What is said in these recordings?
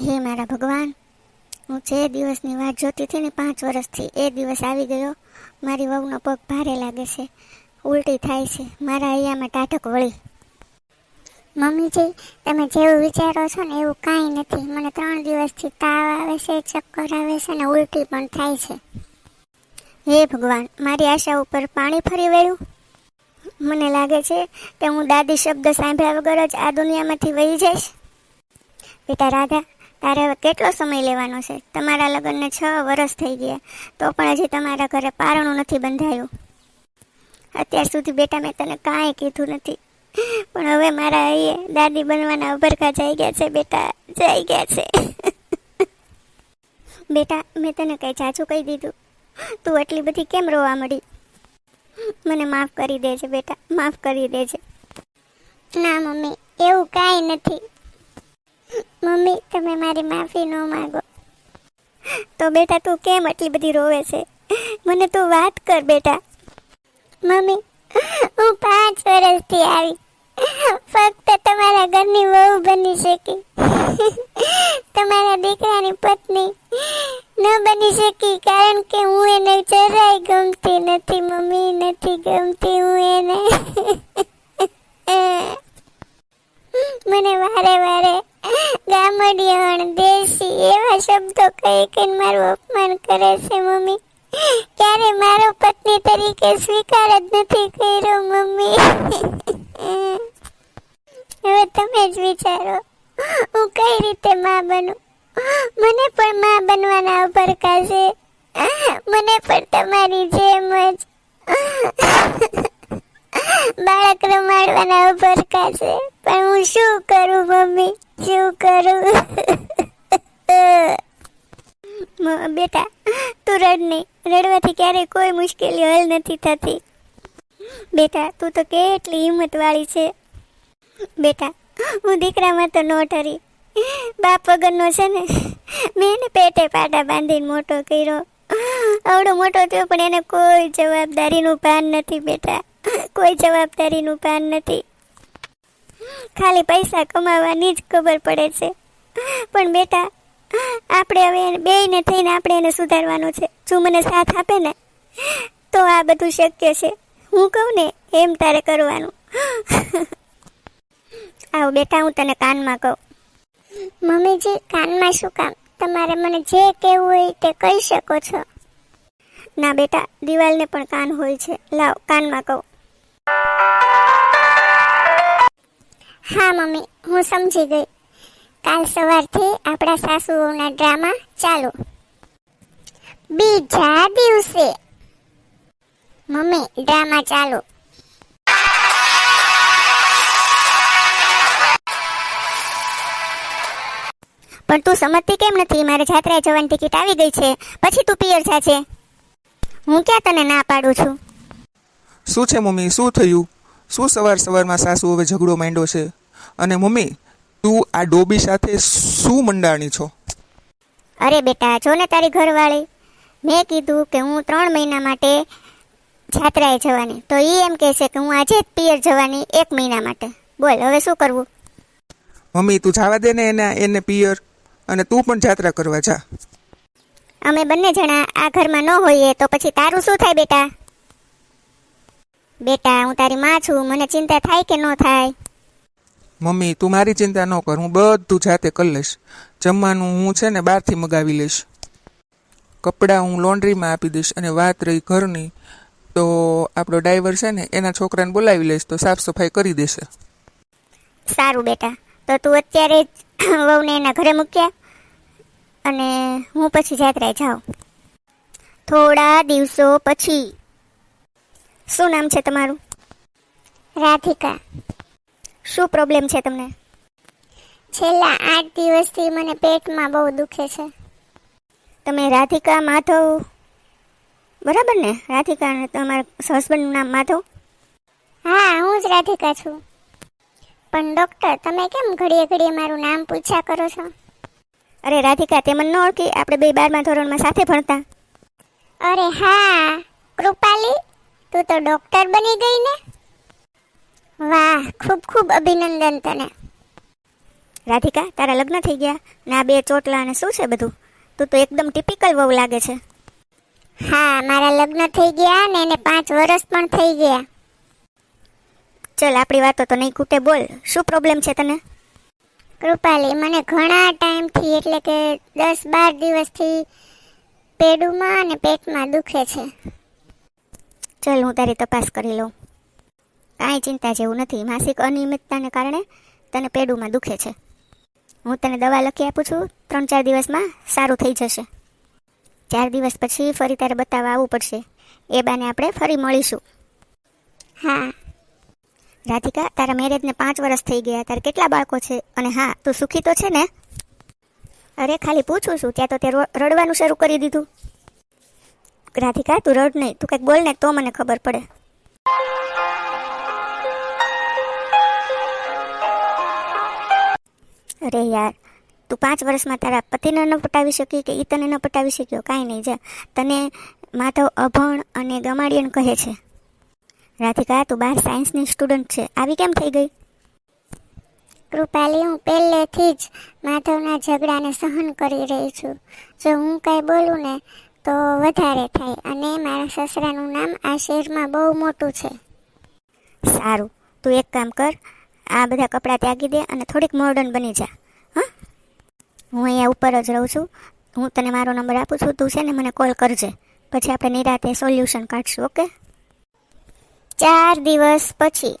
હે મારા ભગવાન, હું જે દિવસની વાત જોતી હતી ને પાંચ વર્ષથી, એ દિવસ આવી ગયો. મારી વહુનો પગ ભારે લાગે છે. ઉલટી થાય છે. મારા અહીંયામાં ટાઢક વળી. મમ્મીજી, તમે જેવું વિચારો છો ને એવું કાંઈ નથી. મને ત્રણ દિવસથી તાવ આવે છે, ચક્કર આવે છે ને ઉલટી પણ થાય છે. હે ભગવાન, મારી આશા ઉપર પાણી ફરી વળ્યું? મને લાગે છે કે હું દાદી શબ્દ સાંભળ્યા વગર જ આ દુનિયામાંથી વહી જઈશ? બેટા રાધા તારે હવે કેટલો સમય લેવાનો છે? તમારા લગ્નને છ વર્ષ થઈ ગયા. તો પણ હજી તમારા ઘરે પારણું નથી બંધાયું. અત્યાર સુધી બેટા મેં તને કાંઈ કીધું નથી. પણ હવે મારા અહીંયા દાદી બનવાના ઉભરકા જઈ ગયા છે બેટા, જઈ ગયા છે. બેટા, મેં તને કંઈ ચાચું કહી દીધું. તું આટલી બધી કેમ રોવા મળી? મને માફ કરી દેજે બેટા, માફ કરી દેજે. ના મમ્મી, એવું કાંઈ નથી. મમ્મી, તમે મારી માફી ન માગો. તો બેટા, તું કેમ આટલી બધી રોવે છે? મને તું વાત કર બેટા. મમ્મી, હું પાંચ વર્ષથી આવી. ફક્ત તમારા ઘરની વહુ બની શકી. તમારા દીકરાની પત્ની ન બની શકી, કારણ કે હું એને જરાય ગમતી નથી, મમ્મી નથી ગમતી, હું એને ગામડિયણ દેશી એવા શબ્દો કહી કહીને મારું અપમાન કરે છે મમ્મી. ક્યારે મારો પત્ની તરીકે સ્વીકાર જ નથી કર્યો, મમ્મી. હવે તમે જ વિચારો, હું કઈ રીતે માં બનું? મને પણ માં બનવાના અભરકા છે. મને પણ તમારી જેમ જ બાળક રમાડવાના અભરકા છે. પણ હું શું કરું, મમ્મી? શું કરું? બેટા, તું રડ નહીં રડવાથી ક્યારેય કોઈ મુશ્કેલી હલ નથી થતી. બેટા, તું તો કેટલી હિંમત વાળી છે. બેટા, હું દીકરામાં તો નો ઠરી. બાપ વગરનો છે ને, મેં એને પેટે પાટા બાંધીને મોટો કર્યો. આવડો મોટો થયો પણ એને કોઈ જવાબદારીનું ભાન નથી, બેટા. કોઈ જવાબદારીનું ભાન નથી. ખાલી પૈસા કમાવાની જ ખબર પડે છે. પણ બેટા આપણે હવે બેયને થઈને આપણે એને સુધારવાનું છે. જો મને સાથ આપે ને તો આ બધું શક્ય છે. હું કહું ને એમ તારે કરવાનું. આવો બેટા હું તને કાનમાં કહું. મમ્મીજી કાનમાં શું કામ? તમારે મને જે કહેવું હોય તે કહી શકો છો. ના બેટા દિવાલને પણ કાન હોય છે. લાવ કાનમાં કહું. હા, મમ્મી, હું સમજી ગઈ. કાલ સવારથી આપણા સાસુઓના ડ્રામા ચાલુ. બીજા દિવસે. મમ્મી, ડ્રામા ચાલુ. પણ તું સમજતી કેમ નથી? મારે જાત્રાએ જવાની ટિકિટ આવી ગઈ છે. પછી તું પિયર જા છે હું ક્યાં તને ના પાડું છું? શું છે મમ્મી? શું થયું? શું સવાર સવારમાં સાસુ હવે ઝઘડો માંડ્યો છે? અને મમ્મી તું આ ડોબી સાથે શું મંડાણી છો? અરે બેટા જો ને તારી ઘરવાળી. મેં કીધું કે હું ત્રણ મહિના માટે જાત્રાએ જવાની. તો એ એમ કહે છે કે હું આજે જ પિયર જવાની એક મહિના માટે. બોલ હવે શું કરવું? મમ્મી તું જવા દે ને એને એને પિયર અને તું પણ જાત્રા કરવા જા. અમે બંને જણા આ ઘરમાં ન હોઈએ તો પછી તારું શું થાય બેટા? બેટા હું તારી માં છું. મને ચિંતા થાય કે ન થાય? મમ્મી તું મારી ચિંતા ન કર હું બધું જાતે કરી લઈશ. જમવાનું હું છે ને બહારથી મગાવી લઈશ. કપડાં હું લોન્ડ્રીમાં આપી દઈશ અને વાત રહી ઘરની તો આપણો ડ્રાઈવર છે ને એના છોકરાને બોલાવી લઈશ તો સાફ સફાઈ કરી દેશે. સારું બેટા તો તું અત્યારે જ વહુને એના ઘરે મૂક્યા અને હું પછી જાત્રાએ જાઉં. થોડા દિવસો પછી. શું નામ છે તમારું? રાધિકા. શું પ્રોબ્લેમ છે તમને? છેલ્લા આઠ દિવસથી મને પેટમાં બહુ દુખે છે. તમે રાધિકા માધવ બરાબર ને? રાધિકા તમારા હસબન્ડનું નામ માધવ? હા હું જ રાધિકા છું. પણ ડૉક્ટર તમે કેમ ઘડીએ ઘડીએ મારું નામ પૂછ્યા કરો છો? અરે રાધિકા તે મને ન ઓળખી. આપણે બે બારમા ધોરણમાં સાથે ભણતા. અરે હા કૃપાલી તું તો ડોક્ટર બની ગઈ ને? વાહ ખૂબ ખૂબ અભિનંદન તને. રાધિકા તારા લગ્ન થઈ ગયા ને આ બે ચોટલા અને શું છે બધું? તું તો એકદમ ટિપિકલ વહુ લાગે છે. હા મારા લગ્ન થઈ ગયા ને એને પાંચ વર્ષ પણ થઈ ગયા. ચલ આપણી વાતો તો નહીં ખૂટે બોલ. શું પ્રોબ્લેમ છે તને? કૃપાલી મને ઘણા ટાઈમથી એટલે કે દસ બાર દિવસથી પેડુમાં અને પેટમાં દુખે છે. ચલ હું તારી તપાસ કરી લઉં. કાંઈ ચિંતા જેવું નથી. માસિક અનિયમિતતાને કારણે તને પેડુમાં દુખે છે. હું તને દવા લખી આપું છું. ત્રણ ચાર દિવસમાં સારું થઈ જશે. ચાર દિવસ પછી ફરી તારે બતાવવા આવવું પડશે. એ બાને આપણે ફરી મળીશું. હા. રાધિકા, તારા મેરેજને પાંચ વર્ષ થઈ ગયા. તારે કેટલા બાળકો છે? અને હા, તું સુખી તો છે ને? અરે, ખાલી પૂછું છું. ત્યાં તો તે રડવાનું શરૂ કરી દીધું. રાધિકા, તું રડ નહીં. તું કંઈક બોલ ને તો મને ખબર પડે. અરે યાર તું પાંચ વર્ષમાં તારા પતિને ન પટાવી શકી કે એ તને ન પટાવી શક્યો? કાંઈ નહીં જા. તને માધવ અભણ અને ગમાડિયન કહે છે. રાધિકા તું બાર સાયન્સની સ્ટુડન્ટ છે. આવી કેમ થઈ ગઈ? કૃપાલી હું પહેલેથી જ માધવના ઝઘડાને સહન કરી રહી છું. જો હું કાંઈ બોલું ને તો વધારે થાય. અને મારા સસરાનું નામ આ શહેરમાં બહુ મોટું છે. સારું. તું એક કામ કર આ બધા કપડાં ત્યાગી દે અને થોડીક મોર્ડન બની જા. હા? હું અહીંયા ઉપર જ રહું છું. હું તને મારો નંબર આપું છું. તું છે ને મને કોલ કરજે. પછી આપણે નિરાતે સોલ્યુશન કાઢશું, ઓકે? ચાર દિવસ પછી.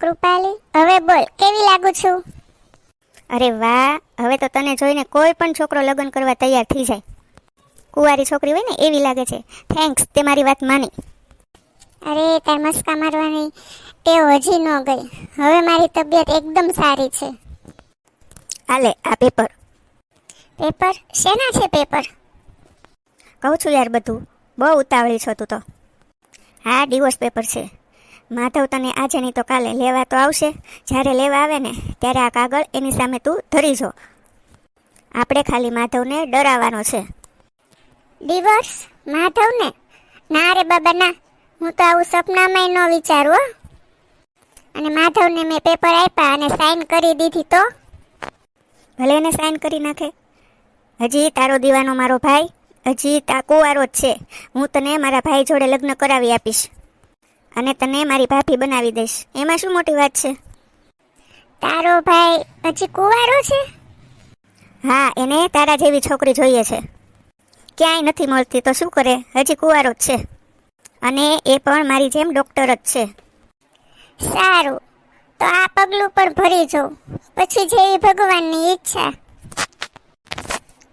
કૃપાલી, હવે બોલ, કેવી લાગુ છું? અરે વાહ, હવે તો તને જોઈને કોઈ પણ છોકરો લગ્ન કરવા તૈયાર થઈ જાય. કુંવારી છોકરી હોય ને, એવી લાગે છે. થેન્ક્સ તે મારી વાત માની. અરે, તાર મસ્કા મારવાની. ટેવ હજી ન ગઈ. હવે મારી તબિયત એકદમ સારી છે. હાલે આ પેપર. પેપર? શેના છે પેપર? કહું છું યાર બધું. બહુ ઉતાવળી છો તું તો. હા ડિવોર્સ પેપર છે. માધવ તને આજે નહીં તો કાલે લેવા તો આવશે. જ્યારે લેવા આવે ને ત્યારે આ કાગળ એની સામે તું ધરી જો. આપણે ખાલી માધવને ડરાવવાનો છે. ડિવોર્સ માધવને? ના રે બાબા ના. હું તો આવું સપનામાંય ન વિચારું અને માધવને મેં પેપર આપ્યા અને સાઈન કરી દીધી તો. ભલે એને સાઈન કરી નાખે. હજી તારો દીવાનો મારો ભાઈ હજી તા કુંવારો જ છે. હું તને મારા ભાઈ જોડે લગ્ન કરાવી આપીશ. અને તને મારી ભાભી બનાવી દઈશ. એમાં શું મોટી વાત છે? તારો ભાઈ હજી કુંવારો છે? હા એને તારા જેવી છોકરી જોઈએ છે. ક્યાંય નથી મળતી તો શું કરે? હજી કુંવારો જ છે. અને એ પણ મારી જેમ ડૉક્ટર જ છે. સારું. તો આ પગલું પણ ભરી જાઉં પછી જેવી ભગવાનની ઈચ્છા.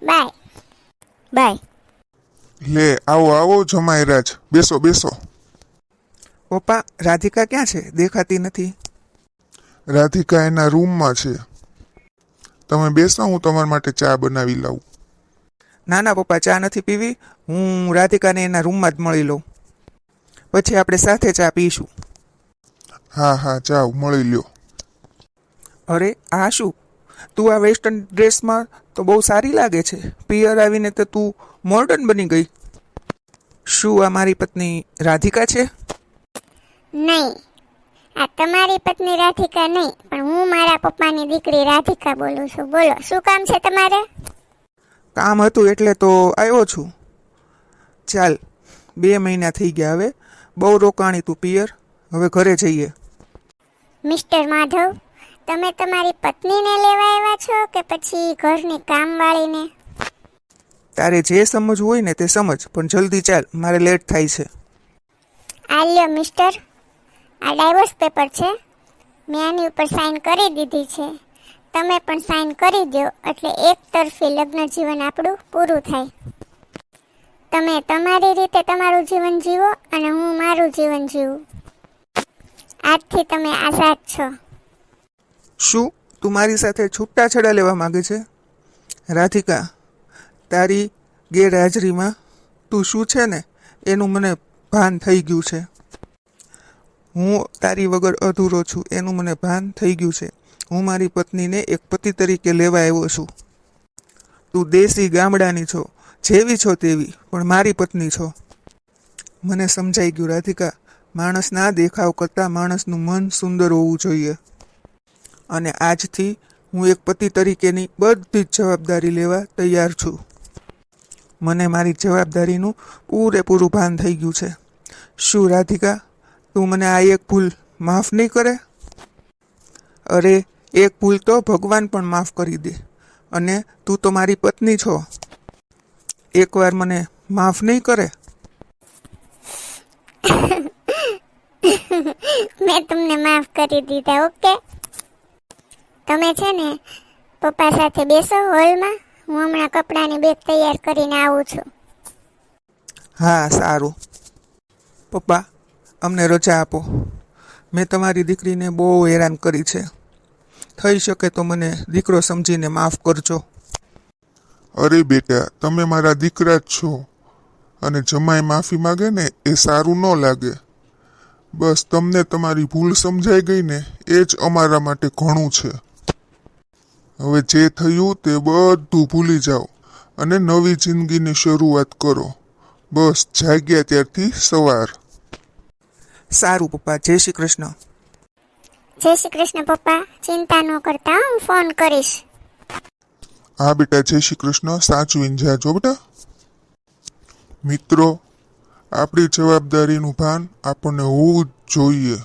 બાય. બાય. લે આવો આવો જમાઈરાજ બેસો બેસો. પપ્પા રાધિકા ક્યાં છે? દેખાતી નથી. રાધિકા એના રૂમમાં છે. તમે બેસો હું તમારા માટે ચા બનાવી લાવું ના ના પપ્પા ચા નથી પીવી. હું રાધિકાને એના રૂમમાં જ મળી લઉં. પછી આપણે સાથે ચા પીશું. હા હા જાઓ મળી લ્યો. અરે આ શું? તું આ વેસ્ટર્ન ડ્રેસમાં તો બહુ સારી લાગે છે. પિયર આવીને તો તું મોડર્ન બની ગઈ. શું આ મારી પત્ની રાધિકા છે? નહીં. આ તમારી પત્ની રાધિકા નહીં પણ હું મારા પપ્પાની દીકરી રાધિકા બોલું છું. બોલો શું કામ છે તમારે? કામ હતું એટલે તો આવ્યો છું. ચાલ બે મહિના થઈ ગયા હવે. બહુ રોકાણી તું પિયર. હવે ઘરે જઈએ. મિસ્ટર માધવ તમે તમારી પત્નીને લેવા આવ્યા છો કે પછી ઘરની કામવાળીને? તારે જે સમજવું હોય ને તે સમજ પણ જલ્દી ચાલ મારે લેટ થાય છે. આ લ્યો મિસ્ટર આ ડાયવોર્સ પેપર છે. મેં આની ઉપર સાઇન કરી દીધી છે. તમે પણ સાઇન કરી દો એટલે એક તરફી લગ્ન જીવન આપણું પૂરું થાય. તમે તમારી રીતે તમારું જીવન જીવો અને હું મારું જીવન જીવું. આજથી તમે આઝાદ છો. શું તું મારી સાથે છૂટાછેડા લેવા માંગે છે? રાધિકા, તારી ગેરહાજરીમાં તું શું છે ને એનું મને ભાન થઈ ગયું છે. હું તારી વગર અધૂરો છું, એનું મને ભાન થઈ ગયું છે. હું મારી પત્નીને એક પતિ તરીકે લેવા આવ્યો છું. તું દેશી ગામડાની છો, જેવી છો તેવી, પણ મારી પત્ની છો. મને સમજાઈ ગયું, રાધિકા. માણસના દેખાવ કરતાં માણસનું મન સુંદર હોવું જોઈએ. અને આજથી હું એક પતિ તરીકેની બધી જ જવાબદારી લેવા તૈયાર છું. મને મારી જવાબદારીનું પૂરેપૂરું ભાન થઈ ગયું છે. શું રાધિકા, તું મને આ એક ભૂલ માફ નહીં કરે? અરે, એક ભૂલ તો ભગવાન પણ માફ કરી દે. અને તું તો મારી પત્ની છો. એકવાર મને માફ નહીં કરે? મેં તમને માફ કરી દીધા ઓકે? તમે છે ને પપ્પા સાથે બેસો હોલમાં હું હમણાં કપડાની બેગ તૈયાર કરીને આવું છું. હા સારું. પપ્પા અમને રજા આપો. મેં તમારી દીકરીને બહુ હેરાન કરી છે. થઈ શકે તો મને દીકરો સમજીને માફ કરજો. અરે બેટા તમે મારા દીકરા જ છો. અને જમાઈ માફી માગે ને એ સારું ન લાગે. બસ તમને તમારી ભૂલ સમજાઈ ગઈ ને એ જ અમારા માટે ઘણું છે. હવે જે થયું તે બધું ભૂલી જાઓ અને નવી જિંદગીની શરૂઆત કરો. બસ જાગ્યા ત્યારથી સવાર. સારું પપ્પા જય શ્રી કૃષ્ણ. જય શ્રી કૃષ્ણ પપ્પા ચિંતા ન કરતા હું ફોન કરીશ. હા બેટા જય શ્રી કૃષ્ણ સાચવીને જાજો બેટા. મિત્રો આપણી જવાબદારીનું ભાન આપણને હોવું જ જોઈએ.